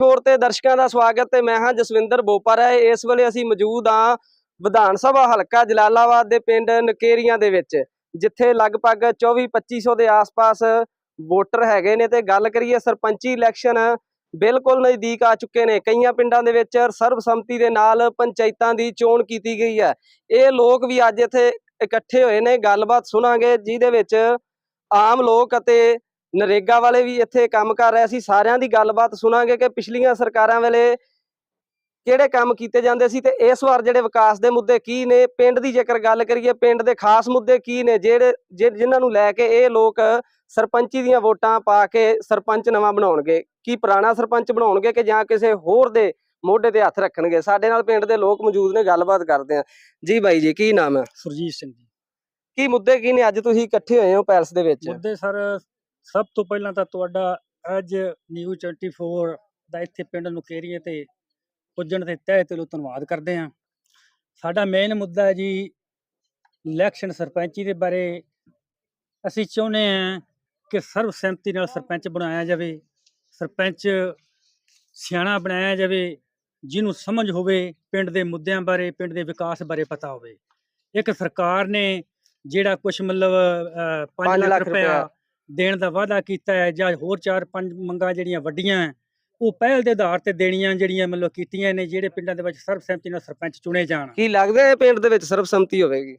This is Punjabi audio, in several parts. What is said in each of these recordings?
ਹੋਰ ਤੇ ਦਰਸ਼ਕਾਂ ਦਾ ਸਵਾਗਤ ਤੇ ਮੈਂ ਹਾਂ ਜਸਵਿੰਦਰ ਬੋਪਰ ਹੈ ਇਸ ਵੇਲੇ ਅਸੀਂ ਮੌਜੂਦ ਹਾਂ ਵਿਧਾਨ ਸਭਾ ਹਲਕਾ ਜਲਾਲਾਬਾਦ ਦੇ ਪਿੰਡ ਨਕੇਰੀਆਂ ਦੇ ਵਿੱਚ, ਜਿੱਥੇ ਲਗਭਗ 24 2500 ਦੇ ਆਸ-ਪਾਸ ਵੋਟਰ ਹੈਗੇ ਨੇ ਤੇ ਗੱਲ ਕਰੀਏ ਸਰਪੰਚੀ ਇਲੈਕਸ਼ਨ ਬਿਲਕੁਲ ਨਜ਼ਦੀਕ ਆ ਚੁੱਕੇ ਨੇ। ਕਈਆਂ ਪਿੰਡਾਂ ਦੇ ਵਿੱਚ ਸਰਬਸੰਮਤੀ ਦੇ ਨਾਲ ਪੰਚਾਇਤਾਂ ਦੀ ਚੋਣ ਕੀਤੀ ਗਈ ਹੈ। ਇਹ ਲੋਕ ਵੀ ਅੱਜ ਇੱਥੇ ਇਕੱਠੇ ਹੋਏ ਨੇ। ਗੱਲਬਾਤ ਸੁਣਾਂਗੇ, ਜਿਹਦੇ ਵਿੱਚ ਆਮ ਲੋਕ ਅਤੇ ਨਰੇਗਾ ਵਾਲੇ ਵੀ ਇੱਥੇ ਕੰਮ ਕਰ ਰਹੇ ਸੀ ਸਾਰਿਆਂ ਦੀ ਗੱਲਬਾਤ ਸੁਣਾਂਗੇ ਕਿ ਪਿਛਲੀਆਂ ਸਰਕਾਰਾਂ ਵੇਲੇ ਕਿਹੜੇ ਕੰਮ ਕੀਤੇ ਜਾਂਦੇ ਸੀ ਤੇ ਇਸ ਵਾਰ ਜਿਹੜੇ ਵਿਕਾਸ ਦੇ ਮੁੱਦੇ ਕੀ ਨੇ? ਪਿੰਡ ਦੀ ਜੇਕਰ ਗੱਲ ਕਰੀਏ ਪਿੰਡ ਦੇ ਖਾਸ ਮੁੱਦੇ ਕੀ ਨੇ? ਜਿਹੜੇ ਜਿਨ੍ਹਾਂ ਨੂੰ ਲੈ ਕੇ ਇਹ ਲੋਕ ਸਰਪੰਚੀ ਦੀਆਂ ਵੋਟਾਂ ਪਾ ਕੇ ਸਰਪੰਚ ਨਵਾਂ ਬਣਾਉਣਗੇ। ਕੀ ਪੁਰਾਣਾ ਸਰਪੰਚ ਬਣਾਉਣਗੇ ਕਿ ਜਾਂ ਕਿਸੇ ਹੋਰ ਦੇ ਮੋਢੇ ਤੇ ਹੱਥ ਰੱਖਣਗੇ? ਸਾਡੇ ਨਾਲ ਪਿੰਡ ਦੇ ਲੋਕ ਮੌਜੂਦ ਨੇ ਗੱਲਬਾਤ ਕਰਦੇ ਆ ਜੀ ਬਾਈ ਜੀ ਕੀ ਨਾਮ ਹੈ? ਸੁਰਜੀਤ ਸਿੰਘ ਜੀ। ਕੀ ਮੁੱਦੇ ਕੀ ਨੇ? ਅੱਜ ਤੁਸੀਂ ਇਕੱਠੇ ਹੋਏ ਹੋ ਪੈਲਸ ਦੇ ਵਿੱਚ। ਮੁੱਦੇ ਸਰ ਸਭ ਤੋਂ ਪਹਿਲਾਂ ਤਾਂ ਤੁਹਾਡਾ ਅੱਜ ਨਿਊਜ਼ 24 ਦਾ ਇੱਥੇ ਪਿੰਡ ਨੁਕੇਰੀਏ ਤੇ ਪੁੱਜਣ ਤੇ ਤਹਿ ਦਿਲੋਂ ਧੰਨਵਾਦ ਕਰਦੇ ਹਾਂ ਸਾਡਾ ਮੇਨ ਮੁੱਦਾ ਹੈ ਜੀ ਇਲੈਕਸ਼ਨ ਸਰਪੰਚੀ ਦੇ ਬਾਰੇ ਅਸੀਂ ਚਾਹੁੰਦੇ ਹਾਂ ਕਿ ਸਰਬਸੰਮਤੀ ਨਾਲ ਸਰਪੰਚ ਬਣਾਇਆ ਜਾਵੇ ਸਰਪੰਚ ਸਿਆਣਾ ਬਣਾਇਆ ਜਾਵੇ ਜਿਹਨੂੰ ਸਮਝ ਹੋਵੇ ਪਿੰਡ ਦੇ ਮੁੱਦਿਆਂ ਬਾਰੇ ਪਿੰਡ ਦੇ ਵਿਕਾਸ ਬਾਰੇ ਪਤਾ ਹੋਵੇ ਇੱਕ ਸਰਕਾਰ ਨੇ ਜਿਹੜਾ ਕੁਝ ਮਤਲਬ 5 ਪੰਜ ਲੱਖ ਰੁਪਇਆ। ਦੇਣ ਦਾ ਵਾਅਦਾ ਕੀਤਾ ਹੈ ਜਾਂ ਹੋਰ ਚਾਰ ਪੰਜ ਮੰਗਾਂ ਜਿਹੜੀਆਂ ਵੱਡੀਆਂ ਉਹ ਪਹਿਲ ਦੇ ਆਧਾਰ ਤੇ ਦੇਣੀਆਂ ਜਿਹੜੀਆਂ ਮਤਲਬ ਕੀਤੀਆਂ ਨੇ ਜਿਹੜੇ ਪਿੰਡਾਂ ਦੇ ਵਿੱਚ ਸਰਬਸੰਮਤੀ ਨਾਲ ਸਰਪੰਚ ਚੁਣੇ ਜਾਣ। ਕੀ ਲੱਗਦਾ ਹੈ ਪਿੰਡ ਦੇ ਵਿੱਚ ਸਰਬਸੰਮਤੀ ਹੋਵੇਗੀ?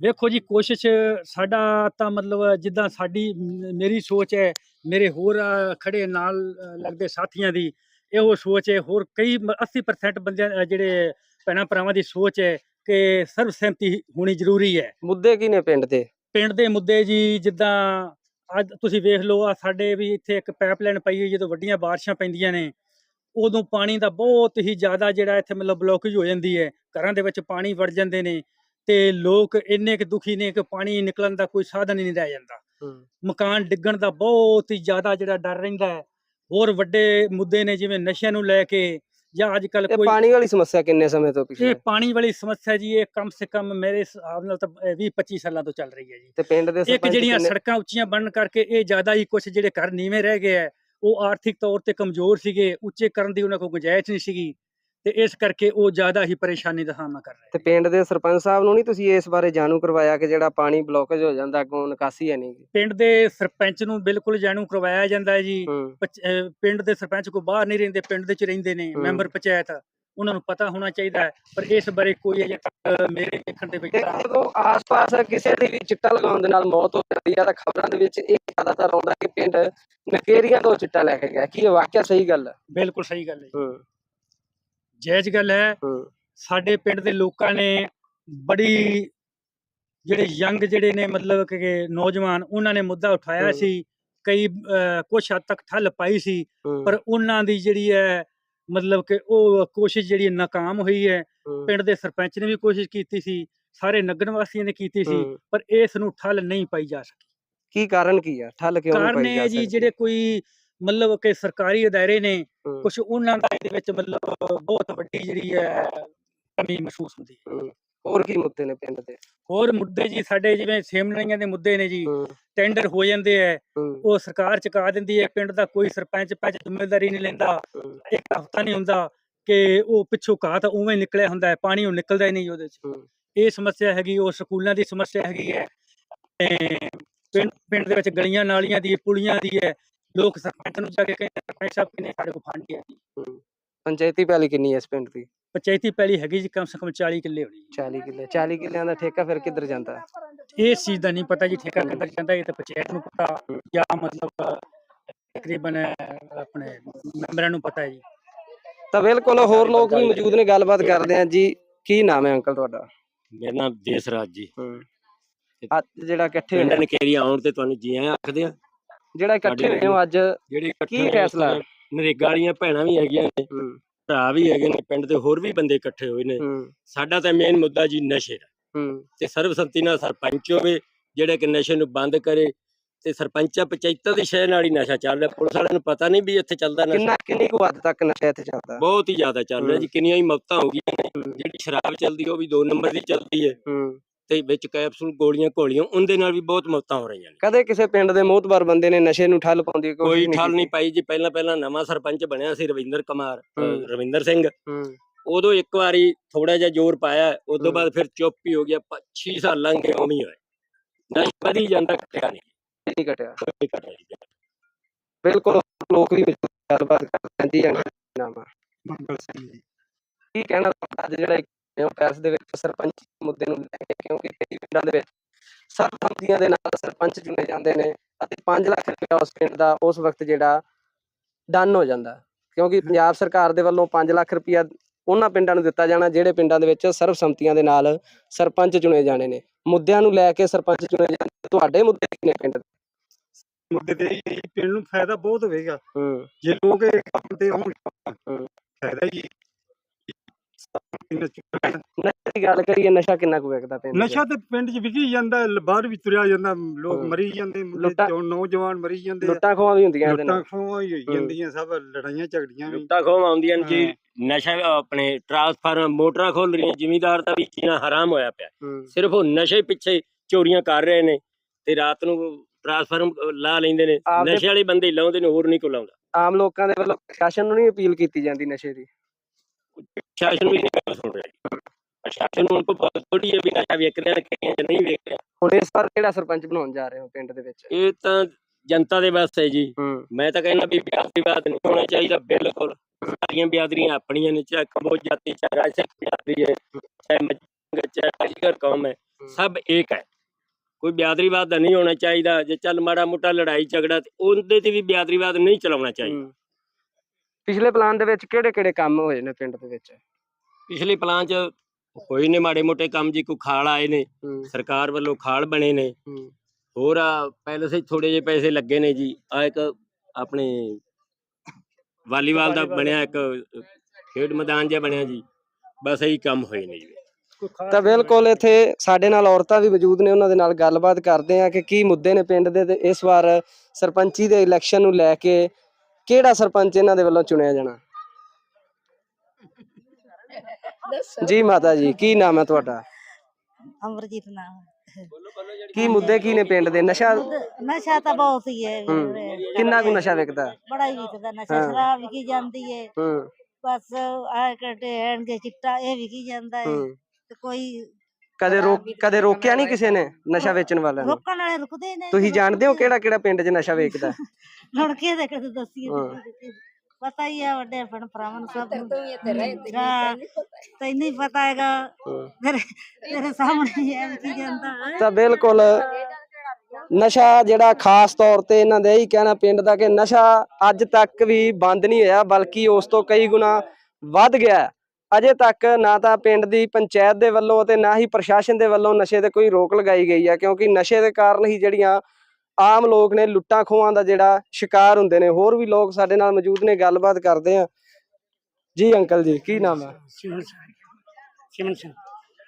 ਵੇਖੋ ਜੀ ਕੋਸ਼ਿਸ਼ ਸਾਡਾ ਤਾਂ ਮਤਲਬ ਜਿੱਦਾਂ ਸਾਡੀ ਮੇਰੀ ਸੋਚ ਹੈ ਮੇਰੇ ਹੋਰ ਖੜੇ ਨਾਲ ਲੱਗਦੇ ਸਾਥੀਆਂ ਦੀ ਇਹੋ ਸੋਚ ਹੈ। ਹੋਰ ਕਈ ਮ- 80% ਬੰਦਿਆਂ ਜਿਹੜੇ ਭੈਣਾਂ ਭਰਾਵਾਂ ਦੀ ਸੋਚ ਹੈ ਕਿ ਸਰਬਸੰਮਤੀ ਹੋਣੀ ਜ਼ਰੂਰੀ ਹੈ। ਮੁੱਦੇ ਕੀ ਨੇ ਪਿੰਡ ਦੇ? ਪਿੰਡ ਦੇ ਮੁੱਦੇ ਜੀ ਜਿੱਦਾਂ ਅੱਜ ਤੁਸੀਂ ਵੇਖ ਲਓ ਆ ਸਾਡੇ ਵੀ ਇੱਥੇ ਇੱਕ ਪਾਈਪਲਾਈਨ ਪਈ ਹੋਈ ਜਦੋਂ ਵੱਡੀਆਂ ਬਾਰਿਸ਼ਾਂ ਪੈਂਦੀਆਂ ਨੇ ਉਦੋਂ ਪਾਣੀ ਦਾ ਬਹੁਤ ਹੀ ਜ਼ਿਆਦਾ ਜਿਹੜਾ ਇੱਥੇ ਮਤਲਬ ਬਲੋਕੇਜ ਹੋ ਜਾਂਦੀ ਹੈ। ਘਰਾਂ ਦੇ ਵਿੱਚ ਪਾਣੀ ਵੜ ਜਾਂਦੇ ਨੇ ਤੇ ਲੋਕ ਇੰਨੇ ਕੁ ਦੁਖੀ ਨੇ ਕਿ ਪਾਣੀ ਨਿਕਲਣ ਦਾ ਕੋਈ ਸਾਧਨ ਹੀ ਨਹੀਂ ਰਹਿ ਜਾਂਦਾ। ਮਕਾਨ ਡਿੱਗਣ ਦਾ ਬਹੁਤ ਹੀ ਜ਼ਿਆਦਾ ਜਿਹੜਾ ਡਰ ਰਹਿੰਦਾ ਹੈ। ਹੋਰ ਵੱਡੇ ਮੁੱਦੇ ਨੇ ਜਿਵੇਂ ਨਸ਼ਿਆਂ ਨੂੰ ਲੈ ਕੇ ਜਾਂ ਅੱਜ ਕੱਲ ਇਹ ਕੋਈ ਪਾਣੀ ਵਾਲੀ ਸਮੱਸਿਆ ਕਿੰਨੇ ਸਮੇਂ ਤੋਂ ਪਿਛਲੇ ਇਹ ਪਾਣੀ ਵਾਲੀ ਸਮੱਸਿਆ ਜੀ ਇਹ ਕਮ ਸੇ ਕਮ ਮੇਰੇ ਹਿਸਾਬ ਨਾਲ ਤਾਂ 20 25 ਸਾਲਾਂ ਤੋਂ ਚੱਲ ਰਹੀ ਹੈ ਜੀ। ਤੇ ਪਿੰਡ ਦੇ ਇੱਕ ਸਰਪੰਚ ਜਿਹੜੀਆਂ ਕਿੰਨੇ- ਸੜਕਾਂ ਉੱਚੀਆਂ ਬਣਨ ਕਰਕੇ ਇਹ ਜ਼ਿਆਦਾ ਹੀ ਕੁਝ ਜਿਹੜੇ ਘਰ ਨੀਵੇਂ ਰਹਿ ਗਏ ਹੈ ਉਹ ਆਰਥਿਕ ਤੌਰ ਤੇ ਕਮਜ਼ੋਰ ਸੀਗੇ ਉੱਚੇ ਕਰਨ ਦੀ ਉਹਨਾਂ ਕੋਲ ਗੁੰਜਾਇਸ਼ ਨਹੀਂ ਸੀਗੀ। ਤੇ ਇਸ ਕਰਕੇ ਉਹ ਜ਼ਿਆਦਾ ਹੀ ਪਰੇਸ਼ਾਨੀ ਦਾ ਸਾਹਮਣਾ ਕਰ ਰਹੇ ਤੇ ਪਿੰਡ ਦੇ ਸਰਪੰਚ ਸਾਹਿਬ ਨੂੰ ਨਹੀਂ ਤੁਸੀਂ ਇਸ ਬਾਰੇ ਜਾਣੂ ਕਰਵਾਇਆ ਕਿ ਜਿਹੜਾ ਪਾਣੀ ਬਲੋਕੇਜ ਹੋ ਜਾਂਦਾ ਅੱਗੋਂ ਨਿਕਾਸੀ ਹੈ ਨਹੀਂ ਪਿੰਡ ਦੇ ਸਰਪੰਚ ਨੂੰ ਬਿਲਕੁਲ ਜਾਣੂ ਕਰਵਾਇਆ ਜਾਂਦਾ ਹੈ ਜੀ। ਪਿੰਡ ਦੇ ਸਰਪੰਚ ਕੋ ਬਾਹਰ ਨਹੀਂ ਰਹਿੰਦੇ ਪਿੰਡ ਦੇ ਚ ਰਹਿੰਦੇ ਨੇ। ਮੈਂਬਰ ਪੰਚਾਇਤ। ਉਹਨਾਂ ਨੂੰ ਪਤਾ ਹੋਣਾ ਚਾਹੀਦਾ ਹੈ ਪਰ ਇਸ ਬਾਰੇ ਕੋਈ ਅਜੇ ਤੱਕ ਮੇਰੇ ਦੇਖਣ ਦੇ ਵਿੱਚ ਜਦੋਂ ਆਸ-ਪਾਸ ਕਿਸੇ ਦੀ ਵੀ ਚਿੱਟਾ ਲਗਾਉਣ ਦੇ ਨਾਲ ਮੌਤ ਹੋ ਜਾਂਦੀ ਹੈ ਤਾਂ ਖਬਰਾਂ ਦੇ ਵਿੱਚ ਇਹ ਜ਼ਿਆਦਾਤਰ ਆਉਂਦਾ ਕਿ ਪਿੰਡ ਨਕੇਰੀਆਂ ਤੋਂ ਚਿੱਟਾ ਲੈ ਕੇ ਗਿਆ। ਕੀ ਇਹ ਵਾਕਿਆ ਸਹੀ ਗੱਲ ਹੈ? ਬਿਲਕੁਲ ਸਹੀ ਗੱਲ। ਹੂੰ। ਜਾਇਜ਼ ਗੱਲ ਹੈ। ਹੂੰ। ਸਾਡੇ ਪਿੰਡ ਦੇ ਲੋਕਾਂ ਨੇ ਬੜੀ ਜਿਹੜੇ ਯੰਗ ਜਿਹੜੇ ਨੇ ਮਤਲਬ ਕਿ ਨੌਜਵਾਨ ਉਹਨਾਂ ਨੇ ਮੁੱਦਾ ਉਠਾਇਆ। ਸੀ। ਕਈ ਕੁਛ ਹੱਦ ਤੱਕ ਠੱਲ ਪਾਈ ਸੀ। ਹੂੰ, ਪਰ ਉਹਨਾਂ ਦੀ ਜਿਹੜੀ ਹੈ ਮਤਲਬ ਕਿ ਉਹ ਕੋਸ਼ਿਸ਼ ਜਿਹੜੀ ਹੈ ਨਾਕਾਮ ਹੋਈ ਹੈ। ਹੂੰ, ਪਿੰਡ ਦੇ ਸਰਪੰਚ ਨੇ ਵੀ ਕੋਸ਼ਿਸ਼ ਕੀਤੀ ਸੀ। ਸਾਰੇ ਨਗਰ ਵਾਸੀਆਂ ਨੇ ਕੀਤੀ ਸੀ। ਹੂੰ। ਪਰ ਇਸ ਨੂੰ ਠੱਲ ਨਹੀਂ ਪਾਈ ਜਾ ਸਕੀ। ਕੀ ਕਾਰਨ ਕੀ ਆ? ਠੱਲ ਕਿਉਂ ਨਹੀਂ ਕਾਰਨ ਪਾਈ ਇਹ ਜਾ ਹੈ ਜੀ ਸਕਦੀ? ਜਿਹੜੇ ਕੋਈ ਮਤਲਬ ਕਿ ਸਰਕਾਰੀ ਅਦਾਰੇ ਨੇ ਕੁਝ ਉਹਨਾਂ ਦਾ ਇਹਦੇ ਵਿੱਚ ਮਤਲਬ ਬਹੁਤ ਵੱਡੀ ਜਿਹੜੀ ਹੈ ਕਮੀ ਮਹਿਸੂਸ ਹੁੰਦੀ ਹੈ। ਹੋਰ ਕੀ ਮੁੱਦੇ ਨੇ ਪਿੰਡ ਦੇ? ਹੋਰ ਮੁੱਦੇ ਜੀ ਸਾਡੇ ਜਿਵੇਂ ਸੇਮਣੀਆਂ ਦੇ ਮੁੱਦੇ ਨੇ ਜੀ ਟੈਂਡਰ ਹੋ ਜਾਂਦੇ ਐ ਉਹ ਸਰਕਾਰ ਚੁਕਾ ਦਿੰਦੀ ਹੈ ਪਿੰਡ ਦਾ ਕੋਈ ਸਰਪੰਚ ਪੰਚ ਜ਼ਿੰਮੇਵਾਰੀ ਨਹੀਂ ਲੈਂਦਾ ਇੱਕ ਹਫਤਾ ਨਹੀਂ ਹੁੰਦਾ ਕਿ ਉਹ ਪਿੱਛੋਂ ਘਾਹ ਤਾਂ ਉਵੇਂ ਨਿਕਲਿਆ ਹੁੰਦਾ ਹੈ ਪਾਣੀ ਉਹ ਨਿਕਲਦਾ ਹੀ ਨਹੀਂ ਉਹਦੇ ਚ। ਇਹ ਸਮੱਸਿਆ ਹੈਗੀ ਉਹ ਸਕੂਲਾਂ ਦੀ ਸਮੱਸਿਆ ਹੈਗੀ ਹੈ ਤੇ ਪਿੰਡ ਪਿੰਡ ਦੇ ਵਿੱਚ ਗਲੀਆਂ ਨਾਲੀਆਂ ਦੀ ਪੁਲੀਆਂ ਦੀ ਹੈ ਲੋਕ ਸਰਪੰਚ ਨੂੰ ਜਾ ਕੇ ਕਹਿੰਦੇ ਸਰਪੰਚ ਸਾਹਿਬ ਕਿੰਨੇ ਸਾਡੇ ਕੋਲ ਫੰਡ ਹੈ ਜੀ। ਪੰਚਾਇਤੀ ਪੈਲੀ ਕਿੰਨੀ ਹੈ ਇਸ ਪਿੰਡ ਦੀ? ਪੰਚਾਇਤੀ ਪੈਲੀ ਹੈਗੀ ਜੀ ਕਮ ਸੇ ਕਮ 40 ਕਿੱਲੇ ਹੋਣੀ ਜੀ। 40 ਕਿੱਲੇ 40 ਕਿੱਲਿਆਂ ਦਾ ਠੇਕਾ ਫਿਰ ਕਿੱਧਰ ਜਾਂਦਾ? ਇਸ ਚੀਜ਼ ਦਾ ਨਹੀਂ ਪਤਾ ਜੀ ਠੇਕਾ ਕਿੱਧਰ ਜਾਂਦਾ ਇਹ ਤਾਂ ਪੰਚਾਇਤ ਨੂੰ ਪਤਾ ਜਾਂ ਮਤਲਬ ਤਕਰੀਬਨ ਆਪਣੇ ਮੈਂਬਰਾਂ ਨੂੰ ਪਤਾ ਹੈ ਜੀ। ਤਾਂ ਬਿਲਕੁਲ ਹੋਰ ਲੋਕ ਵੀ ਮੌਜੂਦ ਨੇ ਗੱਲਬਾਤ ਕਰਦੇ ਆ ਜੀ। ਕੀ ਨਾਮ ਹੈ ਅੰਕਲ ਤੁਹਾਡਾ? ਮੇਰਾ ਨਾਮ ਦੇਸਰਾਜ ਜੀ। ਹੂੰ। ਅੱਜ ਜਿਹੜਾ ਇਕੱਠੇ ਪਿੰਡ ਨਕੇਰੀ ਆਉਣ ਤੇ ਤੁਹਾਨੂੰ ਜੀ ਆਇਆਂ ਆਖਦੇ ਆ। ਜਿਹੜਾ ਇਕੱਠੇ ਹੋਏ ਹੋ ਅੱਜ ਜਿਹੜੇ ਇਕੱਠੇ ਕੀ ਹੋਏ ਫੈਸਲਾ? ਉੱਥੇ ਨਰੇਗਾ ਵਾਲੀਆਂ ਭੈਣਾਂ ਵੀ ਹੈਗੀਆਂ ਨੇ ਹੂੰ। ਭਰਾ ਵੀ ਹੈਗੇ ਨੇ ਪਿੰਡ ਦੇ ਹੋਰ ਵੀ ਬੰਦੇ ਇਕੱਠੇ ਹੋਏ ਨੇ। ਹੂੰ। ਸਾਡਾ ਤਾਂ ਮੇਨ ਮੁੱਦਾ ਜੀ ਨਸ਼ੇ ਦਾ। ਹੂੰ। ਤੇ ਸਰਬਸੰਮਤੀ ਨਾਲ ਸਰਪੰਚ ਹੋਵੇ ਜਿਹੜੇ ਕਿ ਨਸ਼ੇ ਨੂੰ ਬੰਦ ਕਰੇ ਤੇ ਸਰਪੰਚਾਂ ਪੰਚਾਇਤਾਂ ਦੀ ਸ਼ਹਿ ਨਾਲ ਹੀ ਨਸ਼ਾ ਚੱਲ ਰਿਹਾ। ਪੁਲਿਸ ਵਾਲਿਆਂ ਨੂੰ ਪਤਾ ਨਹੀਂ ਵੀ ਇੱਥੇ ਚੱਲਦਾ ਨਸ਼ਾ। ਕਿੰਨਾ ਕਿੰਨੀ ਕੁ ਹੱਦ ਤੱਕ ਨਸ਼ਾ ਇੱਥੇ ਚੱਲਦਾ? ਬਹੁਤ ਹੀ ਜ਼ਿਆਦਾ ਚੱਲ ਰਿਹਾ। ਜੀ ਕਿੰਨੀਆਂ ਹੀ ਮੌਤਾਂ ਹੋ ਗਈਆਂ ਨੇ। ਹੂੰ, ਜਿਹੜੀ ਸ਼ਰਾਬ ਚੱਲਦੀ ਉਹ ਵੀ ਦੋ ਨੰਬਰ ਦੀ ਚੱਲਦੀ ਹੈ। ਹੂੰ। ਤੇ ਵਿੱਚ ਕੈਪਸੂਲ ਗੋਲੀਆਂ ਘੋਲੀਆਂ ਉਹਦੇ ਨਾਲ ਵੀ ਬਹੁਤ ਮੌਤਾਂ ਹੋ ਰਹੀਆਂ ਨੇ ਕਦੇ ਕਿਸੇ ਪਿੰਡ ਦੇ ਮੋਹਤਬਰ ਬੰਦੇ ਨੇ ਨਸ਼ੇ ਨੂੰ ਠੱਲ ਪਾਉਣ ਦੀ ਕੋਈ ਠੱਲ ਨਹੀਂ? ਪਾਈ ਜੀ ਪਹਿਲਾਂ ਪਹਿਲਾਂ ਨਵਾਂ ਸਰਪੰਚ ਬਣਿਆ ਸੀ ਰਵਿੰਦਰ ਕੁਮਾਰ ਅ, ਹੂੰ। ਰਵਿੰਦਰ ਸਿੰਘ ਹੂੰ ਉਦੋਂ ਇੱਕ ਵਾਰੀ ਥੋੜਾ ਜਿਹਾ ਜ਼ੋਰ ਪਾਇਆ ਉਸ ਤੋਂ ਹੂੰ। ਬਾਅਦ ਫਿਰ ਚੁੱਪ ਹੀ ਹੋ ਗਿਆ 6 ਸਾਲ ਲੰਘ ਗਏ ਉਵੇਂ ਹੀ ਹੋਏ ਨਸ਼ਾ ਵਧੀ ਜਾਂਦਾ ਘਟਿਆ ਨਹੀਂ ਨਹੀਂ ਘਟਿਆ ਕੋਈ ਘਟਿਆ ਨਹੀਂ ਬਿਲਕੁਲ ਲੋਕ ਵੀ ਵਿੱਚ ਗੱਲਬਾਤ ਕਰਦੇ ਜੀ ਨਾਮ ਆ। ਮੰਗਲ ਸਿੰਘ ਜੀ ਕੀ ਕਹਿਣਾ ਅੱਜ ਜਿਹੜਾ ਇੱਕ ਪੈਸ ਦੇ ਵਿੱਚ ਸਰਪੰਚ ਮੁੱਦੇ ਨੂੰ ਲੈ ਕੇ ਕਿਉਂਕਿ ਕਈ ਪਿੰਡਾਂ ਦੇ ਵਿੱਚ ਸਰਪੰਚੀਆਂ ਦੇ ਨਾਲ ਸਰਪੰਚ ਚੁਣੇ ਜਾਂਦੇ ਨੇ ਅਤੇ 5 ਲੱਖ ਰੁਪਏ ਉਸ ਪਿੰਡ ਦਾ ਉਸ ਵਕਤ ਜਿਹੜਾ ਡਨ ਹੋ ਜਾਂਦਾ। ਕਿਉਂਕਿ ਪੰਜਾਬ ਸਰਕਾਰ ਦੇ ਵੱਲੋਂ 5 ਲੱਖ ਰੁਪਇਆ ਉਹਨਾਂ ਪਿੰਡਾਂ ਨੂੰ ਦਿੱਤਾ ਜਾਣਾ ਜਿਹੜੇ ਪਿੰਡਾਂ ਦੇ ਵਿੱਚ ਸਰਬਸੰਮਤੀਆਂ ਦੇ ਨਾਲ ਸਰਪੰਚ ਚੁਣੇ ਜਾਣੇ ਨੇ। ਮੁੱਦਿਆਂ ਨੂੰ ਲੈ ਕੇ ਸਰਪੰਚ ਚੁਣੇ ਜਾਂਦੇ ਤੁਹਾਡੇ ਮੁੱਦੇ ਕੀ ਨੇ ਪਿੰਡ ਦੇ? ਮੁੱਦੇ ਤੇ ਪਿੰਡ ਨੂੰ ਫਾਇਦਾ ਬਹੁਤ ਹੋਵੇਗਾ। ਹੂੰ। ਜੇ ਲੋਕ ਇਹ ਕੰਮ ਤੇ ਆਉਣ ਹੂੰ। ਫਾਇਦਾ ਹੀ। ਨਸ਼ੇ ਦੀ ਗੱਲ ਕਰੀਏ ਨਸ਼ਾ ਕਿੰਨਾ ਕੁ ਵਿਕਦਾ ਪਿੰਡ 'ਚ? ਨਸ਼ਾ ਤੇ ਪਿੰਡ 'ਚ ਵਿਕੀ ਜਾਂਦਾ ਬਾਹਰ ਵੀ ਤੁਰਿਆ ਜਾਂਦਾ ਲੋਕ ਹੂੰ। ਮਰੀ ਜਾਂਦੇ ਮੁੰਡੇ ਲੁੱਟਾਂ- ਜੋ ਨੌਜਵਾਨ ਮਰੀ ਜਾਂਦੇ ਆ। ਲੁੱਟਾਂ ਖੋਹਾਂ ਵੀ ਹੁੰਦੀਆਂ ਇਹਦੇ ਨਾਲ ਲੁੱਟਾਂ ਖੋਹਾਂ ਹੀ ਹੋਈ ਹੂੰ। ਜਾਂਦੀਆਂ ਸਭ ਲੜਾਈਆਂ ਝਗੜੀਆਂ ਵੀ ਲੁੱਟਾਂ ਖੋਹ ਆਉਂਦੀਆਂ ਨੇ ਜੀ। ਨਸ਼ਾ ਆਪਣੇ ਟਰਾਂਸਫਾਰਮ ਮੋਟਰਾਂ ਖੋਲ ਰਹੀਆਂ ਜ਼ਿਮੀਦਾਰ ਦਾ ਵੀ ਜੀਣਾ ਹਰਾਮ ਹੋਇਆ ਪਿਆ ਹੂੰ ਸਿਰਫ ਉਹ ਨਸ਼ੇ ਪਿੱਛੇ ਚੋਰੀਆਂ ਕਰ ਰਹੇ ਨੇ ਤੇ ਰਾਤ ਨੂੰ ਟਰਾਂਸਫਾਰਮ ਲਾ ਲੈਂਦੇ ਨੇ ਆਪਦੇ- ਨਸ਼ੇ ਵਾਲੇ ਬੰਦੇ ਹੀ ਲਾਉਂਦੇ ਨੇ ਹੋਰ ਨਹੀਂ ਕੋ ਲਾਉਂਦਾ ਆਮ ਲੋਕਾਂ ਦੇ ਵੱਲੋਂ ਪ੍ਰਸ਼ਾਸਨ ਨੂੰ ਨਹੀਂ ਅਪੀਲ ਕੀਤੀ ਜਾਂਦੀ ਨਸ਼ੇ ਦੀ ਸ਼ਾਸਨ ਵੀ ਨਹੀਂ ਗੱਲ ਸੁਣ ਰਿਹਾ ਸ਼ਾਸਨ ਨੂੰ ਕੋ ਬਹੁਤ ਥੋੜੀ ਹੈ ਵੀ ਨਸ਼ਾ ਵੇਚ ਰਿਹਾ ਕਿ ਨਹੀਂ ਵੇਚ ਰਿਹਾ ਹੁਣ ਇਸ ਵਾਰ ਕਿਹੜਾ ਸਰਪੰਚ ਬਣਾਉਣ ਜਾ ਰਹੇ ਹੋ ਪਿੰਡ ਦੇ ਵਿੱਚ? ਇਹ ਤਾਂ ਜਨਤਾ ਦੇ ਵਾਸਤੇ ਹੈ। ਜੀ ਮੈਂ ਤਾਂ ਕਹਿੰਦਾ ਵੀ ਵਿਆਦਰੀਵਾਦ ਨਹੀਂ ਹੋਣਾ ਚਾਹੀਦਾ ਬਿਲਕੁਲ। ਸਾਰੀਆਂ ਬਿਆਦਰੀਆਂ ਆਪਣੀਆਂ ਨੇ ਚਾਹੇ ਕਬੋ ਜਾਤੀ ਚਾਹੇ ਰਾਜਸਿਕ ਬਿਆਦਰੀ ਹੈ ਚਾਹੇ ਮਜੰਗ ਚਾਹੇ ਅਜਗਰ ਕੌਮ ਹੈ ਸਭ ਇੱਕ ਹੈ। ਕੋਈ ਬਿਆਦਰੀਵਾਦ ਨਹੀਂ ਹੋਣਾ ਚਾਹੀਦਾ। ਜੇ ਚੱਲ ਮਾੜਾ ਮੋਟਾ ਲੜਾਈ ਝਗੜਾ ਤੇ ਉਹਦੇ ਤੇ ਵੀ ਬਿਆਦਰੀਵਾਦ ਨਹੀਂ ਚਲਾਉਣਾ ਚਾਹੀਦਾ। ਪਿਛਲੇ ਪਲਾਨ ਦੇ ਵਿੱਚ ਕਿਹੜੇ ਕਿਹੜੇ ਕੰਮ ਹੋਏ ਨੇ ਪਿੰਡ ਦੇ ਵਿੱਚ? ਪਿਛਲੇ ਪਲਾਨ ਚ ਹੋਏ ਨੇ ਮਾੜੇ ਮੋਟੇ ਕੰਮ ਜੀ ਕੋਈ ਖਾਲ ਆਏ ਨੇ ਹੂੰ। ਸਰਕਾਰ ਵੱਲੋਂ ਖਾਲ ਬਣੇ ਨੇ। ਹੂੰ। ਹੋਰ ਆ ਪਹਿਲੇ ਸੇ ਥੋੜੇ ਜਿਹੇ ਪੈਸੇ ਲੱਗੇ ਨੇ ਜੀ ਆ ਇੱਕ ਆਪਣੇ ਵਾਲੀਬਾਲ ਦਾ ਬਣਿਆ ਇੱਕ ਖੇਡ ਮੈਦਾਨ ਜਿਹਾ ਬਣਿਆ ਜੀ ਬਸ ਇਹੀ ਕੰਮ ਹੋਏ ਨੇ ਜੀ। ਤਾਂ ਬਿਲਕੁਲ ਇੱਥੇ ਸਾਡੇ ਨਾਲ ਔਰਤਾਂ ਵੀ ਮੌਜੂਦ ਨੇ ਉਹਨਾਂ ਦੇ ਨਾਲ ਗੱਲਬਾਤ ਕਰਦੇ ਆ ਕਿ ਕੀ ਮੁੱਦੇ ਨੇ ਪਿੰਡ ਦੇ ਤੇ ਇਸ ਵਾਰ ਸਰਪੰਚੀ ਦੇ ਇਲੈਕਸ਼ਨ ਨੂੰ ਲੈ ਕੇ ਕਿਹੜਾ ਸਰਪੰਚ ਇਹਨਾਂ ਦੇ ਵੱਲੋਂ ਚੁਣਿਆ ਜਾਣਾ? ਜੀ ਮਾਤਾ ਜੀ ਕੀ ਨਾਮ ਹੈ ਤੁਹਾਡਾ? ਅਮਰਜੀਤ ਨਾਮ। ਕੀ ਮੁੱਦੇ ਕੀ ਨੇ ਪਿੰਡ ਦੇ? ਨਸ਼ਾ ਨਸ਼ਾ ਤਾਂ ਬਹੁਤ ਹੀ ਹੈ ਹੂੰ। ਵੀਰੇ। ਕਿੰਨਾ ਕੁ ਨਸ਼ਾ ਵਿਕਦਾ? ਬੜਾ ਹੀ ਵਿਕਦਾ ਨਸ਼ਾ ਹਾਂ। ਸ਼ਰਾਬ ਵਿਕੀ ਜਾਂਦੀ ਹੈ। ਹੂੰ। ਬਸ ਆ ਕੱਟੇ ਹੈਣਗੇ ਚਿੱਟਾ ਇਹ ਵਿਕੀ ਜਾਂਦਾ ਹੈ। ਹੂੰ। ਤੇ ਕੋਈ ਕਦੇ ਰੋਕ ਕਦੇ ਰੋਕਿਆ ਨਹੀਂ ਕਿਸੇ ਨੇ ਨਸ਼ਾ ਵੇਚਣ ਵਾਲਿਆਂ ਨੂੰ? ਰੋਕਣ ਵਾਲੇ ਰੁਕਦੇ ਨੇ ਤੁਸੀਂ ਜਾਣਦੇ ਹੋ ਕਿਹੜਾ ਕਿਹੜਾ ਪਿੰਡ 'ਚ ਨਸ਼ਾ ਵੇਚਦਾ? ਹੁਣ ਕੀ ਦੇ ਕਦੇ ਦੱਸੀਏ ਹਾਂ। ਪਤਾ ਹੀ ਆ ਵੱਡੇ ਭੈਣ ਭਰਾਵਾਂ ਨੂੰ ਸਭ ਨੂੰ। ਹਾਂ, ਤੈਨੂੰ ਹੀ ਪਤਾ ਹੈਗਾ। ਹੂੰ। ਤੇਰੇ ਤੇਰੇ ਸਾਹਮਣੇ ਹੀ ਹੈ ਵਿਕੀ ਜਾਂਦਾ ਹੈ ਤਾਂ ਬਿਲਕੁਲ ਨਸ਼ਾ ਜਿਹੜਾ ਖਾਸ ਤੌਰ ਤੇ ਇਹਨਾਂ ਦਾ ਇਹੀ ਕਹਿਣਾ ਪਿੰਡ ਦਾ ਕਿ ਨਸ਼ਾ ਅੱਜ ਤੱਕ ਵੀ ਬੰਦ ਨਹੀਂ ਹੋਇਆ ਬਲਕਿ ਉਸ ਤੋਂ ਕਈ ਗੁਣਾ ਵੱਧ ਗਿਆ। ਹੈ। ਅਜੇ ਤੱਕ ਨਾ ਤਾਂ ਪਿੰਡ ਦੀ ਪੰਚਾਇਤ ਦੇ ਵੱਲੋਂ ਅਤੇ ਨਾ ਹੀ ਪ੍ਰਸ਼ਾਸਨ ਦੇ ਵੱਲੋਂ ਨਸ਼ੇ ਤੇ ਕੋਈ ਰੋਕ ਲਗਾਈ ਗਈ ਹੈ ਕਿਉਂਕਿ ਨਸ਼ੇ ਦੇ ਕਾਰਨ ਹੀ ਜਿਹੜੀਆਂ ਆਮ ਲੋਕ ਨੇ ਲੁੱਟਾਂ ਖੋਹਾਂ ਦਾ ਜਿਹੜਾ ਸ਼ਿਕਾਰ ਹੁੰਦੇ ਨੇ ਹੋਰ ਵੀ ਲੋਕ ਸਾਡੇ ਨਾਲ ਮੌਜੂਦ ਨੇ ਗੱਲਬਾਤ ਕਰਦੇ ਆ। ਜੀ ਅੰਕਲ ਜੀ ਕੀ ਨਾਮ ਹੈ ਸਿਮਨ ਸਿੰਘ।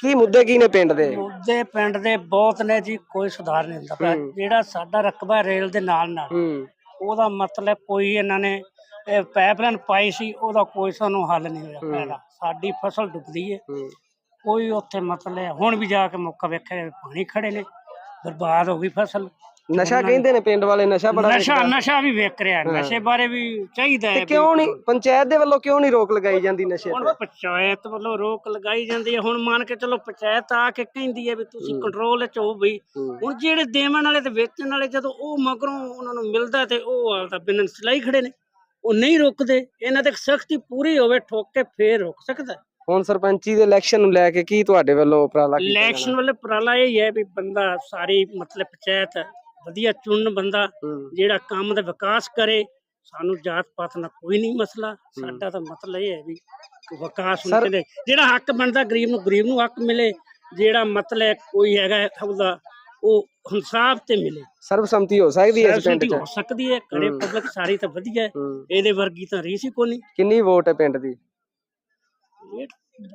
ਕੀ ਮੁੱਦੇ ਕੀ ਨੇ ਪਿੰਡ ਦੇ? ਮੁੱਦੇ ਪਿੰਡ ਦੇ ਬਹੁਤ ਨੇ ਜੀ ਕੋਈ ਸੁਧਾਰ ਨਹੀਂ ਹੁੰਦਾ। ਪਿਆ। ਜਿਹੜਾ ਸਾਡਾ ਰਕਬਾ ਰੇਲ ਦੇ ਨਾਲ ਨਾਲ ਉਹਦਾ ਮਤਲਬ ਕੋਈ ਇਹਨਾਂ ਨੇ ਇਹ ਪਾਈਪਲਾਈਨ ਪਾਈ ਸੀ ਉਹਦਾ ਕੋਈ ਸਾਨੂੰ ਹੱਲ ਨਹੀਂ ਹੋਇਆ। ਪੈਦਾ ਸਾਡੀ ਫਸਲ ਡੁੱਬਦੀ ਹੈ ਕੋਈ ਉੱਥੇ ਮਤਲਬ ਹੈ, ਹੁਣ ਵੀ ਜਾ ਕੇ ਮੌਕਾ ਵੇਖਿਆ ਪਾਣੀ ਖੜੇ ਨੇ ਬਰਬਾਦ ਹੋ ਗਈ ਫਸਲ ਨਸ਼ਾ ਕਹਿੰਦੇ ਨੇ ਪਿੰਡ ਵਾਲੇ ਨਸ਼ਾ ਬੜਾ ਨਸ਼ਾ। ਨਸ਼ਾ ਵੀ ਵੇਖ ਰਿਹਾ। ਨਸ਼ੇ ਬਾਰੇ ਵੀ ਚਾਹੀਦਾ ਹੈ ਕਿਉਂ ਨਹੀਂ ਪੰਚਾਇਤ ਦੇ ਵੱਲੋਂ ਕਿਉਂ ਨਹੀਂ ਰੋਕ ਲਗਾਈ ਜਾਂਦੀ ਨਸ਼ੇ ਹੁਣ ਤੇ ਪੰਚਾਇਤ ਵੱਲੋਂ ਰੋਕ ਲਗਾਈ ਜਾਂਦੀ ਹੈ ਹੁਣ ਮੰਨ ਕੇ ਚਲੋ ਪੰਚਾਇਤ ਆ ਕੇ ਕਹਿੰਦੀ ਹੈ ਵੀ ਤੁਸੀਂ। ਕੰਟਰੋਲ ਵਿੱਚ ਹੋ ਬਈ। ਹੁਣ ਜਿਹੜੇ ਦੇਵਣ ਵਾਲੇ ਤੇ ਵੇਚਣ ਵਾਲੇ ਜਦੋਂ ਉਹ ਮਗਰੋਂ ਉਹਨਾਂ ਨੂੰ ਮਿਲਦਾ ਤੇ ਉਹ ਆਪਦਾ ਬਿਨਨ ਸਲਾਈ ਖੜੇ ਨੇ ਉਹ ਨਹੀਂ ਰੁਕਦੇ ਇਹਨਾਂ ਤੇ ਸਖਤੀ ਪੂਰੀ ਹੋਵੇ ਠੋਕ ਕੇ ਫੇਰ ਰੁਕ ਸਕਦਾ ਹੁਣ ਸਰਪੰਚੀ ਦੇ ਇਲੈਕਸ਼ਨ ਨੂੰ ਲੈ ਕੇ ਕੀ ਤੁਹਾਡੇ ਵੱਲੋਂ ਉਪਰਾਲਾ ਕੀਤਾ ਇਲੈਕਸ਼ਨ ਵਾਲੇ ਉਪਰਾਲਾ ਇਹ ਹੀ ਵੀ ਬੰਦਾ ਸਾਰੀ ਮਤਲਬ ਪੰਚਾਇਤ ਵਧੀਆ ਚੁਣਨ ਬੰਦਾ ਜਿਹੜਾ ਕੰਮ ਦਾ ਵਿਕਾਸ ਕਰੇ ਸਾਨੂੰ ਜਾਤ ਪਾਤ ਨਾਲ ਕੋਈ ਨਹੀਂ ਮਸਲਾ। ਸਾਡਾ ਤਾਂ ਮਤਲਬ ਇਹ ਹੈ ਵੀ ਵਿਕਾਸ ਹੋਣਾ ਚਾਹੀਦਾ ਜਿਹੜਾ ਹੱਕ ਬਣਦਾ ਗਰੀਬ ਨੂੰ ਗਰੀਬ ਨੂੰ ਹੱਕ ਮਿਲੇ ਜਿਹੜਾ ਮਤਲਬ ਕੋਈ ਹੈਗਾ ਉਹਦਾ ਉਹ ਇਨਸਾਫ ਤੇ ਮਿਲੇ। ਸਰਬਸੰਮਤੀ ਹੋ ਸਕਦੀ ਹੈ ਇਸ ਪਿੰਡ ਸਰਬਸੰਮਤੀ 'ਚ। ਹੋ ਸਕਦੀ ਹੈ ਕਰੇ ਹੂੰ। ਪਬਲਿਕ ਸਾਰੀ ਤਾਂ ਵਧੀਆ ਹੈ। ਹੂੰ। ਇਹਦੇ ਵਰਗੀ ਤਾਂ ਰੀਸ ਹੀ ਕੋਈ ਨਹੀਂ ਕਿੰਨੀ ਵੋਟ ਹੈ ਪਿੰਡ ਦੀ? ਇਹ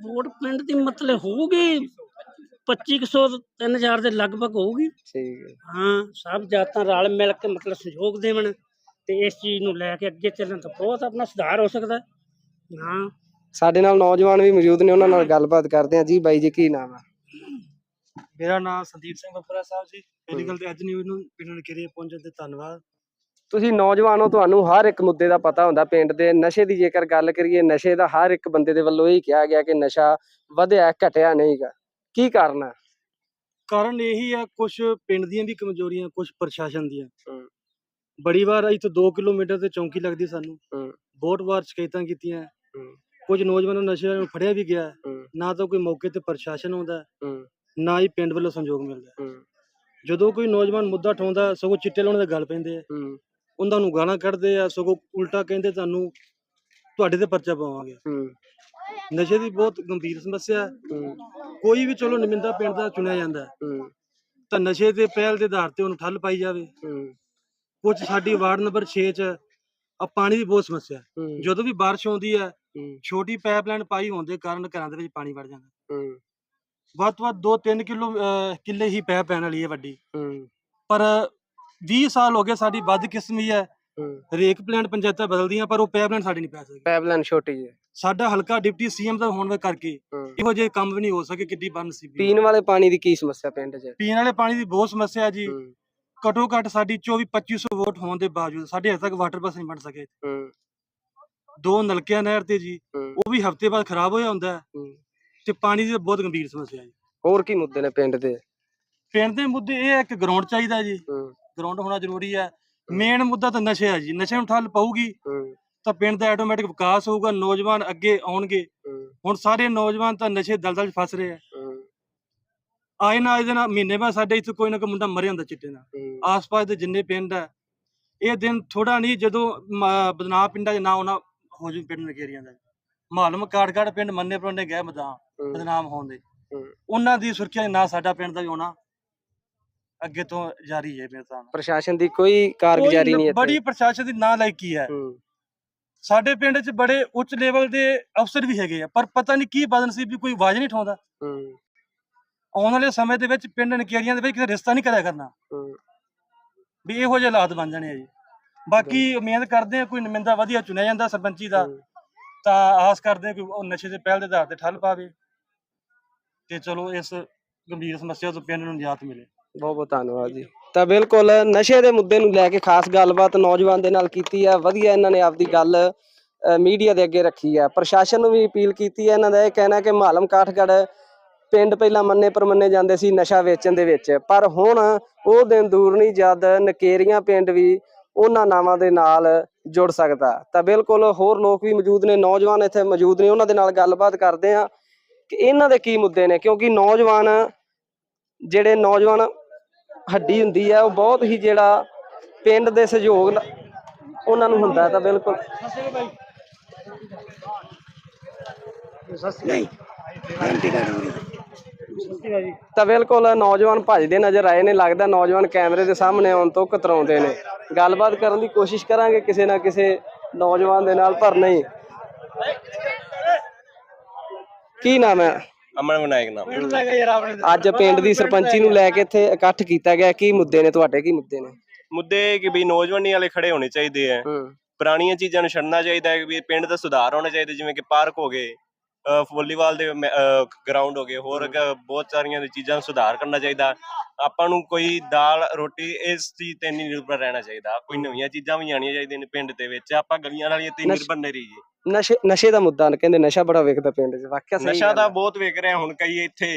ਵੋਟ ਪਿੰਡ ਦੀ ਮਤਲਬ ਹੋਊਗੀ 2500 3000 ਦੇ ਲਗਭਗ ਹੋਊਗੀ। ਠੀਕ ਹੈ। ਹਾਂ ਸਭ ਜਾਤਾਂ ਰਲ ਮਿਲ ਕੇ ਮਤਲਬ ਸਹਿਯੋਗ ਦੇਵਣ ਤੇ ਇਸ ਚੀਜ਼ ਨੂੰ ਲੈ ਕੇ ਅੱਗੇ ਚੱਲਣ ਤਾਂ ਬਹੁਤ ਆਪਣਾ ਸੁਧਾਰ ਹੋ ਸਕਦਾ ਹੈ। ਹਾਂ। ਸਾਡੇ ਨਾਲ ਨੌਜਵਾਨ ਵੀ ਮੌਜੂਦ ਨੇ ਉਹਨਾਂ ਨਾਲ ਗੱਲਬਾਤ ਕਰਦੇ ਆ ਜੀ ਬਾਈ ਜੀ ਕੀ ਨਾਮ ਹੈ? ਮੇਰਾ ਨਾਮ ਸੰਦੀਪ ਸਿੰਘ ਬੱਪਰਾ ਸਾਹਿਬ ਜੀ। ਗੱਲ ਤੇ ਅੱਜ ਨਿਊਜ਼ ਨੂੰ ਪਿੰਡ ਨਕੇਰੇ ਪਹੁੰਚਣ ਤੇ ਧੰਨਵਾਦ। ਤੁਸੀਂ ਨੌਜਵਾਨੋ ਤੁਹਾਨੂੰ ਹਰ ਇੱਕ ਮੁੱਦੇ ਦਾ ਪਤਾ ਹੁੰਦਾ ਪਿੰਡ ਦੇ। ਨਸ਼ੇ ਦੀ ਜੇਕਰ ਗੱਲ ਕਰੀਏ ਨਸ਼ੇ ਦਾ ਹਰ ਇੱਕ ਬੰਦੇ ਦੇ ਵੱਲੋਂ ਇਹ ਕਿਹਾ ਗਿਆ ਕਿ ਨਸ਼ਾ ਵਧਿਆ ਘਟਿਆ ਨਹੀਂਗਾ ਕੀ ਕਾਰਨ ਹੈ? ਕਾਰਨ ਇਹੀ ਹੈ ਕੁਝ ਪਿੰਡ ਦੀਆਂ ਵੀ ਕਮਜ਼ੋਰੀਆਂ ਕੁਝ ਪ੍ਰਸ਼ਾਸਨ ਦੀਆਂ। ਬੜੀ ਵਾਰ ਇੱਥੇ 2 ਕਿਲੋਮੀਟਰ ਤੇ ਚੌਂਕੀ ਲੱਗਦੀ ਸਾਨੂੰ। ਬਹੁਤ ਵਾਰ ਸ਼ਿਕਾਇਤਾਂ ਕੀਤੀਆਂ। ਕੁਝ ਨੌਜਵਾਨਾਂ ਨਸ਼ੇ ਨੂੰ ਫੜਿਆ ਵੀ ਗਿਆ। ਨਾ ਤਾਂ ਕੋਈ ਮੌਕੇ ਤੇ ਪ੍ਰਸ਼ਾਸਨ ਆਉਂਦਾ। ਨਾ ਹੀ ਪਿੰਡ ਵੱਲੋਂ ਸੰਯੋਗ ਮਿਲਦਾ ਹੈ। ਹੂੰ। ਜਦੋਂ ਕੋਈ ਨੌਜਵਾਨ ਮੁੱਦਾ ਠਾਉਂਦਾ ਸਗੋਂ ਚਿੱਟੇ ਲਾਉਣ ਦੇ ਗੱਲ ਪੈਂਦੇ ਆ ਹੂੰ। ਉਹਨਾਂ ਨੂੰ ਗਾਲਾਂ ਕੱਢਦੇ ਆ ਸਗੋਂ ਉਲਟਾ ਕਹਿੰਦੇ ਤੁਹਾਨੂੰ ਤੁਹਾਡੇ ਤੇ ਪਰਚਾ ਪਾਵਾਂਗੇ। ਹੂੰ। ਨਸ਼ੇ ਦੀ ਬਹੁਤ ਗੰਭੀਰ ਸਮੱਸਿਆ ਹੈ। ਹੂੰ। ਕੋਈ ਵੀ ਚਲੋ ਨਮਿੰਦਾ ਪਿੰਡ ਦਾ ਚੁਣਿਆ ਜਾਂਦਾ ਹੈ, ਹੂੰ। ਤਾਂ ਨਸ਼ੇ ਦੇ ਪਹਿਲ ਦੇ ਆਧਾਰ ਤੇ ਉਹਨੂੰ ਠੱਲ ਪਾਈ ਜਾਵੇ। ਹੂੰ। ਕੁਝ ਸਾਡੀ ਵਾਰਡ ਨੰਬਰ 6 ਚ ਆ ਪਾਣੀ ਦੀ ਬਹੁਤ ਸਮੱਸਿਆ ਹੈ। ਹੂੰ। ਜਦੋਂ ਵੀ ਬਾਰਿਸ਼ ਆਉਂਦੀ ਹੈ ਹੂੰ। ਛੋਟੀ ਪਾਈਪਲਾਈਨ ਪਾਈ ਹੋਣ ਦੇ ਕਾਰਨ ਘਰਾਂ ਦੇ ਵਿੱਚ ਪਾਣੀ ਵੜ ਜਾਂਦਾ ਹੂੰ। ਵੱਧ ਤੋਂ ਵੱਧ 2-3 ਕਿਲੋ ਅਹ, ਕਿੱਲੇ ਹੀ ਪੈ ਪੈਣ ਵਾਲੀ ਹੈ ਵੱਡੀ। ਹੂੰ। ਪਰ 20 ਸਾਲ ਹੋ ਗਏ ਸਾਡੀ ਵੱਧ ਕਿਸਮੀ ਹੈ ਹੂੰ। ਰੇਕ ਪਲਾਂਟ ਪੰਚਾਇਤਾਂ ਬਦਲਦੀਆਂ ਪਰ ਉਹ ਪਾਈਪਲਾਈਨ ਸਾਡੀ ਨਹੀਂ ਪੈ ਸਕਦੀ। ਪਾਈਪਲਾਈਨ ਛੋਟੀ ਹੈ। ਸਾਡਾ ਹਲਕਾ ਡਿਪਟੀ ਸੀਐਮ ਦਾ ਹੋਣ ਦੇ ਕਰਕੇ ਹੂੰ। ਇਹੋ ਜਿਹੇ ਕੰਮ ਵੀ ਨਹੀਂ ਹੋ ਸਕੇ ਕਿੱਡੀ ਬਨਸੀਬੀ ਪੀਣ ਵਾਲੇ ਪਾਣੀ ਦੀ ਕੀ ਸਮੱਸਿਆ ਪਿੰਡ 'ਚ? ਪੀਣ ਵਾਲੇ ਪਾਣੀ ਦੀ ਬਹੁਤ ਸਮੱਸਿਆ ਹੈ ਜੀ। ਹੂੰ। ਘਟੋ ਘੱਟ ਸਾਡੀ 24-2500 ਵੋਟ ਹੋਣ ਦੇ ਬਾਵਜੂਦ ਸਾਡੇ ਹਜੇ ਤੱਕ ਵਾਟਰ ਬੱਸ ਨਹੀਂ ਬਣ ਸਕੇ। ਹੂੰ। ਦੋ ਨਲਕਿਆਂ ਨਹਿਰ ਤੇ ਜੀ। ਹੂੰ। ਉਹ ਵੀ ਹਫ਼ਤੇ ਬਾਅਦ ਖਰਾਬ ਹੋਇਆ ਹੁੰਦਾ। ਹੈ ਹੂੰ। ਤੇ ਪਾਣੀ ਦੀ ਬਹੁਤ ਗੰਭੀਰ ਸਮੱਸਿਆ ਹੈ ਜੀ। ਹੋਰ ਕੀ ਮੁੱਦੇ ਨੇ ਪਿੰਡ ਦੇ? ਪਿੰਡ ਦੇ ਮੁੱਦੇ ਇਹ ਹੈ ਕਿ ਗਰਾਊਂਡ ਚਾਹੀਦਾ ਜੀ। ਹੂੰ। ਗਰਾਊਂਡ ਹੋਣਾ ਜ਼ਰੂਰੀ ਹੈ। ਮੇਨ ਮੁੱਦਾ ਤਾਂ ਨਸ਼ੇ ਹੈ ਜੀ। ਨਸ਼ੇ ਨੂੰ ਠੱਲ ਪਊਗੀ ਹੂੰ। ਤਾਂ ਪਿੰਡ ਦਾ ਆਟੋਮੈਟਿਕ ਵਿਕਾਸ ਹੋਊਗਾ ਨੌਜਵਾਨ ਅੱਗੇ ਆਉਣਗੇ। ਹੂੰ। ਹੁਣ ਸਾਰੇ ਨੌਜਵਾਨ ਤਾਂ ਨਸ਼ੇ ਦਲਦਲ 'ਚ ਫਸ ਰਹੇ ਆ। ਹੂੰ। ਆਏ ਨਾ ਆਏ ਦਿਨ ਮਹੀਨੇ ਬਾਅਦ ਸਾਡੇ ਇੱਥੇ ਕੋਈ ਨਾ ਕੋਈ ਮੁੰਡਾ ਮਰਿਆ ਹੁੰਦਾ ਚਿੱਟੇ ਨਾਲ। ਹੂੰ। ਆਸ-ਪਾਸ ਦੇ ਜਿੰਨੇ ਪਿੰਡ ਆ ਇਹ ਦਿਨ ਥੋੜਾ ਨਹੀਂ ਜਦੋਂ ਮ- ਬਦਨਾਮ ਪਿੰਡਾਂ 'ਚ ਨਾ ਆਉਣਾ ਹੋ ਜੂ ਪਿੰਡ ਨਕੇਰੀਆਂ ਦਾ। ਮਾਲਮ ਕਾੜਕਾੜ ਪਿੰਡ ਮੰਨੇ ਪਰੋਂਡੇ ਗਏ ਹੂੰ। ਬਦਨਾਮ ਹੋਣ ਦੇ। ਹੂੰ। ਉਹਨਾਂ ਦੀ ਸੁਰੱਖਿਆ ਨਾ ਸਾਡਾ ਪਿੰਡ ਦਾ ਵੀ ਆਉਣਾ ਅੱਗੇ ਤੋਂ ਜਾਰੀ ਹੈ ਮੇਰੇ ਨਾਲ। ਪ੍ਰਸ਼ਾਸਨ ਦੀ ਕੋਈ ਕਾਰਗੁਜ਼ਾਰੀ ਨਹੀਂ ਇੱਥੇ। ਬੜੀ ਪ੍ਰਸ਼ਾਸਨ ਦੀ ਨਾ ਲਾਇਕੀ ਹੈ। ਹੂੰ। ਸਾਡੇ ਪਿੰਡ 'ਚ ਬੜੇ ਉੱਚ ਲੈਵਲ ਦੇ ਅਫਸਰ ਵੀ ਹੈਗੇ ਆ ਪਰ ਪਤਾ ਨਹੀਂ ਕੀ ਬਦਨਸੀਬ ਵੀ ਕੋਈ ਆਵਾਜ਼ ਨਹੀਂ ਉਠਾਉਂਦਾ। ਹੂੰ। ਆਉਣ ਵਾਲੇ ਸਮੇਂ ਦੇ ਵਿੱਚ ਪਿੰਡ ਨਕੇਰੀਆਂ ਦੇ ਵਿੱਚ ਕਿਸੇ ਰਿਸ਼ਤਾ ਨਹੀਂ ਕਰਿਆ ਕਰਨਾ। ਹੂੰ। ਵੀ ਇਹੋ ਜਿਹੇ ਹਾਲਾਤ ਬਣ ਜਾਣੇ ਆ ਜੀ। ਬਾਕੀ ਉਮੀਦ ਕਰਦੇ ਆ ਕੋਈ ਨੁਮਾਇੰਦਾ ਵਧੀਆ ਚੁਣਿਆ ਜਾਂਦਾ ਸਰਪੰਚੀ ਦਾ। ਹੂੰ। ਤਾਂ ਆਸ ਕਰਦੇ ਆ ਕਿ ਉਹ ਨਸ਼ੇ ਦੇ ਪਹਿਲ ਦੇ ਆਧਾਰ ਤੇ ਠੱਲ ਪਾਵੇ ਤੇ ਚਲੋ ਇਸ ਗੰਭੀਰ ਸਮੱਸਿਆ ਤੋਂ ਪਿੰਡ ਨੂੰ ਨਿਜਾਤ ਮਿਲੇ। ਬਹੁਤ ਬਹੁਤ ਧੰਨਵਾਦ ਜੀ। ਤਾਂ ਬਿਲਕੁਲ ਨਸ਼ੇ ਦੇ ਮੁੱਦੇ ਨੂੰ ਲੈ ਕੇ ਖਾਸ ਗੱਲਬਾਤ ਨੌਜਵਾਨ ਦੇ ਨਾਲ ਕੀਤੀ ਹੈ ਵਧੀਆ ਇਹਨਾਂ ਨੇ ਆਪਦੀ ਗੱਲ ਮੀਡੀਆ ਦੇ ਅੱਗੇ ਰੱਖੀ ਹੈ ਪ੍ਰਸ਼ਾਸਨ ਨੂੰ ਵੀ ਅਪੀਲ ਕੀਤੀ ਹੈ ਇਹਨਾਂ ਦਾ ਇਹ ਕਹਿਣਾ ਕਿ ਮਾਲਮ ਕਾਠਗੜ੍ਹ ਪਿੰਡ ਪਹਿਲਾਂ ਮੰਨੇ ਪਰਮੰਨੇ ਜਾਂਦੇ ਸੀ ਨਸ਼ਾ ਵੇਚਣ ਦੇ ਵਿੱਚ। ਪਰ ਹੁਣ ਉਹ ਦਿਨ ਦੂਰ ਨਹੀਂ, ਜਦ ਨਕੇਰੀਆਂ ਪਿੰਡ ਵੀ ਉਹਨਾਂ ਨਾਵਾਂ ਦੇ ਨਾਲ ਜੁੜ ਸਕਦਾ। ਤਾਂ ਬਿਲਕੁਲ ਹੋਰ ਲੋਕ ਵੀ ਮੌਜੂਦ ਨੇ, ਨੌਜਵਾਨ ਇੱਥੇ ਮੌਜੂਦ ਨੇ, ਉਹਨਾਂ ਦੇ ਨਾਲ ਗੱਲਬਾਤ ਕਰਦੇ ਆ ਕਿ ਇਹਨਾਂ ਦੇ ਕੀ ਮੁੱਦੇ ਨੇ, ਕਿਉਂਕਿ ਨੌਜਵਾਨ ਜਿਹੜੇ ਨੌਜਵਾਨ ਹੱਡੀ ਹੁੰਦੀ ਹੈ ਉਹ ਬਹੁਤ ਹੀ ਜਿਹੜਾ ਪਿੰਡ ਦੇ ਸਹਿਯੋਗ ਉਹਨਾਂ ਨੂੰ ਹੁੰਦਾ ਤਾਂ ਬਿਲਕੁਲ। ਤਾਂ ਬਿਲਕੁਲ ਨੌਜਵਾਨ ਭੱਜਦੇ ਨਜ਼ਰ ਆਏ ਨੇ ਲੱਗਦਾ ਨੌਜਵਾਨ ਕੈਮਰੇ ਦੇ ਸਾਹਮਣੇ ਆਉਣ ਤੋਂ ਕਤਰਾਉਂਦੇ ਨੇ। ਗੱਲਬਾਤ ਕਰਨ ਦੀ ਕੋਸ਼ਿਸ਼ ਕਰਾਂਗੇ ਕਿਸੇ ਨਾ ਕਿਸੇ ਨੌਜਵਾਨ ਦੇ ਨਾਲ ਪਰ ਨਹੀਂ। ਕੀ ਨਾਮ ਹੈ? ਅਮਨ ਵਿਨਾਇਕ ਨਾਮ। ਅੱਜ ਪਿੰਡ ਦੀ ਸਰਪੰਚੀ ਨੂੰ ਲੈ ਕੇ ਇੱਥੇ ਇਕੱਠ ਕੀਤਾ ਗਿਆ। ਕੀ ਮੁੱਦੇ ਨੇ? ਤੁਹਾਡੇ ਕੀ ਮੁੱਦੇ ਨੇ? ਮੁੱਦੇ ਕਿ ਵੀ ਨੌਜਵਾਨੀ ਵਾਲੇ ਖੜੇ ਹੋਣੇ ਚਾਹੀਦੇ ਆ। ਪੁਰਾਣੀਆਂ ਚੀਜ਼ਾਂ ਨੂੰ ਛੱਡਣਾ ਚਾਹੀਦਾ ਹੈ ਵੀ ਪਿੰਡ ਦਾ ਸੁਧਾਰ ਹੋਣਾ ਚਾਹੀਦਾ ਜਿਵੇਂ ਕਿ ਪਾਰਕ ਹੋ ਗਏ। ਵਾਲੀਬਾਲ ਦੇ ਗਰਾਊਂਡ ਹੋ ਗਏ ਹੋਰ ਬਹੁਤ ਸਾਰੀਆਂ ਚੀਜ਼ਾਂ ਨੂੰ ਸੁਧਾਰ ਕਰਨਾ ਚਾਹੀਦਾ। ਆਪਾਂ ਨੂੰ ਕੋਈ ਦਾਲ ਰੋਟੀ ਇਸ ਚੀਜ਼ ਤੇ ਨਹੀਂ ਨਿਰਭਰ ਰਹਿਣਾ ਚਾਹੀਦਾ। ਕੋਈ ਨਵੀਆਂ ਚੀਜ਼ਾਂ ਵੀ ਆਉਣੀਆਂ ਚਾਹੀਦੀਆਂ ਨੇ ਪਿੰਡ ਦੇ ਵਿੱਚ। ਆਪਾਂ ਗਲੀਆਂ ਵਾਲੀਆਂ ਤੇ ਨਿਰਭਰ ਨਹੀਂ ਰਹੀਏ। ਨਸ਼ੇ ਨਸ਼ੇ ਦਾ ਮੁੱਦਾ ਨੇ ਕਹਿੰਦੇ ਨਸ਼ਾ ਬੜਾ ਵਿਕਦਾ ਪਿੰਡ 'ਚ ਵਾਕਿਆ ਸਹੀ ਨਸ਼ਾ ਤਾਂ। ਬਹੁਤ ਵੇਖ ਰਿਹਾ ਹੁਣ ਕਈ ਇੱਥੇ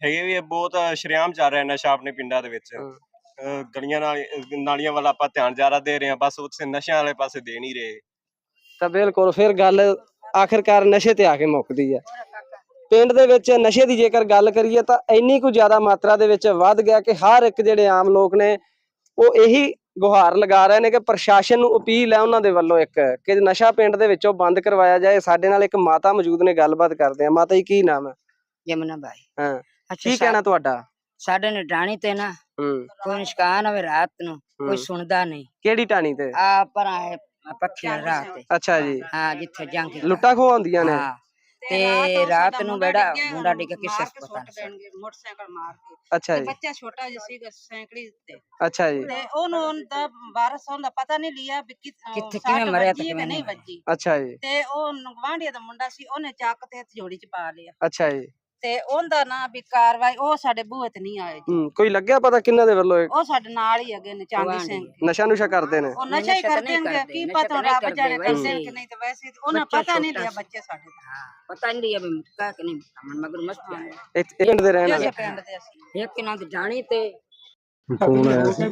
ਹੈਗੇ ਵੀ ਬਹੁਤ ਸ਼ਰੇਆਮ ਚੱਲ ਰਿਹਾ ਨਸ਼ਾ ਆਪਣੇ ਪਿੰਡਾਂ ਦੇ ਵਿੱਚ। ਗਲੀਆਂ ਨਾਲ ਨਾਲੀਆਂ ਵੱਲ ਆਪਾਂ ਧਿਆਨ ਜ਼ਿਆਦਾ ਦੇ ਰਹੇ ਹਾਂ ਬਸ ਉੱਥੇ ਨਸ਼ਿਆਂ ਵਾਲੇ ਪਾਸੇ ਦੇ ਨਹੀਂ ਰਹੇ। ਤਾਂ ਬਿਲਕੁਲ ਫਿਰ ਗੱਲ ਆਖਿਰਕਾਰ ਨਸ਼ੇ ਤੇ ਆ ਕੇ ਮੁੱਕਦੀ ਹੈ ਪਿੰਡ ਦੇ ਵਿੱਚ ਨਸ਼ੇ ਦੀ ਜੇਕਰ ਗੱਲ ਕਰੀਏ ਤਾਂ ਇੰਨੀ ਕੁ ਜ਼ਿਆਦਾ ਮਾਤਰਾ ਦੇ ਵਿੱਚ ਵੱਧ ਗਿਆ ਕਿ ਹਰ ਇੱਕ ਜਿਹੜੇ ਆਮ ਲੋਕ ਨੇ ਉਹ ਇਹੀ ਗੁਹਾਰ ਲਗਾ ਰਹੇ ਨੇ ਕਿ ਪ੍ਰਸ਼ਾਸਨ ਨੂੰ ਅਪੀਲ ਹੈ ਉਹਨਾਂ ਦੇ ਵੱਲੋਂ ਇੱਕ ਕਿ ਨਸ਼ਾ ਪਿੰਡ ਦੇ ਵਿੱਚੋਂ ਬੰਦ ਕਰਵਾਇਆ ਜਾਏ। ਸਾਡੇ ਨਾਲ ਇੱਕ ਮਾਤਾ ਮੌਜੂਦ ਨੇ ਗੱਲਬਾਤ ਕਰਦੇ ਆ। ਮਾਤਾ ਜੀ ਕੀ ਨਾਮ ਹੈ? ਯਮਨਾ ਬਾਈ। ਹਾਂ। ਕੀ ਕਹਿਣਾ ਤੁਹਾਡਾ? ਸਾਡੇ ਨਿਡਾਣੀ ਤੇ ਨਾ ਹੂੰ। ਕੋਈ ਨਿਸ਼ਕਾਨ ਹੋਵੇ ਰਾਤ ਨੂੰ ਕੋਈ। ਸੁਣਦਾ ਨਹੀਂ। ਕਿਹੜੀ ਟਾਣੀ ਤੇ? ਆ ਪਰ ਆਏ ਪੱਖੀਆਂ ਰਾਤ ਤੇ ਅੱਛਾ ਜੀ। ਹਾਂ ਜਿੱਥੇ ਜੰਗ ਲੁੱਟਾਂ ਖੋਹ ਹੁੰਦੀਆਂ ਨੇ। ਹਾਂ। ਤੇ ਰਾਤ ਨੂੰ ਬੇੜਾ ਮੁੰਡਾ ਡਿੱਗ ਕਿਸੇ ਪਤਾ ਨਹੀਂ ਦੇਣਗੇ ਮੋਟਰਸਾਈਕਲ ਮਾਰ ਕੇ। ਅੱਛਾ ਤੇ ਜੀ। ਬੱਚਾ ਛੋਟਾ ਜਿਹਾ ਸੀਗਾ ਸੈਂਕੜੀ ਤੇ ਅੱਛਾ ਜੀ। ਤੇ ਉਹਨੂੰ ਉਹਦਾ ਵਾਰਸ ਹੁੰਦਾ ਪਤਾ ਨਹੀਂ ਲਿਆ ਵੀ ਕਿ ਅਹ ਕਿੱਥੇ ਸੱਟ ਕਿਵੇਂ ਮਰਿਆ ਤੇ ਵੱਜੀ ਕਿ ਕਿਵੇਂ ਨਹੀਂ ਨਹੀਂ ਵੱਜੀ। ਅੱਛਾ ਜੀ। ਤੇ ਉਹ ਗਵਾਂਢੀਆ ਦਾ ਮੁੰਡਾ ਸੀ ਉਹਨੇ ਚੱਕ ਤੇ ਹਥਜੋੜੀ ਚ ਪਾ ਲਿਆ। ਅੱਛਾ ਜੀ। ਤੇ ਉਹਦਾ ਨਾ ਵੀ ਕਾਰਵਾਈ ਉਹ ਸਾਡੇ ਬੂਹੇ ਤੇ ਨਹੀਂ ਆਏ ਜੀ ਹੂੰ ਕੋਈ ਲੱਗਿਆ ਪਤਾ ਕਿੰਨਾਂ ਦੇ ਵੱਲੋਂ ਇਹ? ਉਹ ਸਾਡੇ ਨਾਲ ਹੀ ਹੈਗੇ ਨੇ ਚਾਂਦੀ। ਸਿੰਘ। ਨਸ਼ਾ ਨੁਸ਼ਾ ਕਰਦੇ ਨੇ। ਉਹ ਨਸ਼ਾ ਹੀ ਨਸ਼ਾ ਤਾਂ ਕਰਦੇ ਨਹੀਂ ਕਰਦੇ, ਕੀ ਨਸ਼ਾ ਪਤਾ ਤਾਂ ਰੱਬ ਜਾਣੇ ਕਰਦੇ ਹੀ। ਕਿ ਨਹੀਂ ਤੇ ਵੈਸੇ ਹੀ। ਉਹਨਾਂ ਬੱਚਾ ਪਤਾ ਨਹੀਂ ਛੋਟਾ ਲਿਆ ਸੀ। ਬੱਚੇ ਸਾਡੇ ਦਾ। ਪਤਾ ਨਹੀਂ ਅਬ ਕਾ ਕਿ ਨਹੀਂ ਮਨ ਮਗਰ ਮਸਤ ਹੈ ਇਹ ਇਹ ਪਿੰਡ ਦੇ ਰਹਿਣ ਵਾਲੇ ਇਸੇ ਪਿੰਡ ਦੇ ਅਸੀਂ। ਇੱਕ ਇਹਨਾਂ ਦੀ ਜਾਣੀ ਤੇ ਫੋਨ ਆਇਆ ਸੀ।